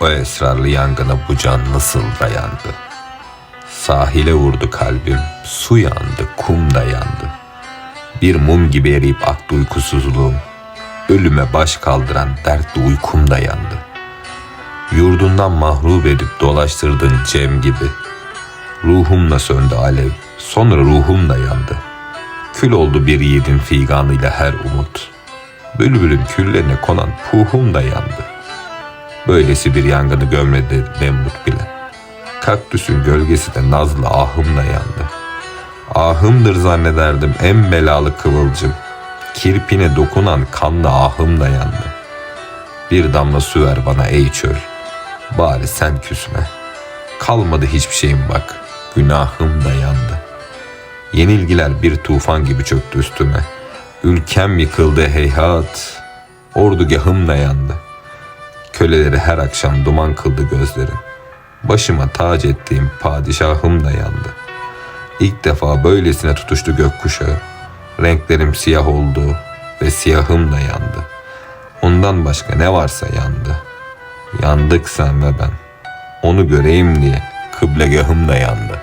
O esrarlı yangına bu can nasıl dayandı? Sahile vurdu kalbim, su yandı, kum da yandı. Bir mum gibi eriyip aktı uykusuzluğum. Ölüme baş kaldıran dertli uykum da yandı. Yurdundan mahrup edip dolaştırdın Cem gibi. Ruhumla söndü alev, sonra ruhum da yandı. Kül oldu bir yiğidin figanıyla her umut. Bülbülün küllerine konan puhum da yandı. Böylesi bir yangını gömledi Nemrut bile. Kaktüsün gölgesi de nazlı ahımla yandı. Ahımdır zannederdim en belalı kıvılcım. Kirpine dokunan kanlı ahım da yandı. Bir damla su ver bana ey çöl. Bari sen küsme. Kalmadı hiçbir şeyim bak. Günahım da yandı. Yenilgiler bir tufan gibi çöktü üstüme. Ülkem yıkıldı heyhat. Ordugahım da yandı. Köleleri her akşam duman kıldı gözlerim. Başıma tac ettiğim padişahım da yandı. İlk defa böylesine tutuştu gökkuşağı. Renklerim siyah oldu ve siyahım da yandı. Ondan başka ne varsa yandı. Yandık sen ve ben. Onu göreyim diye kıblegahım da yandı.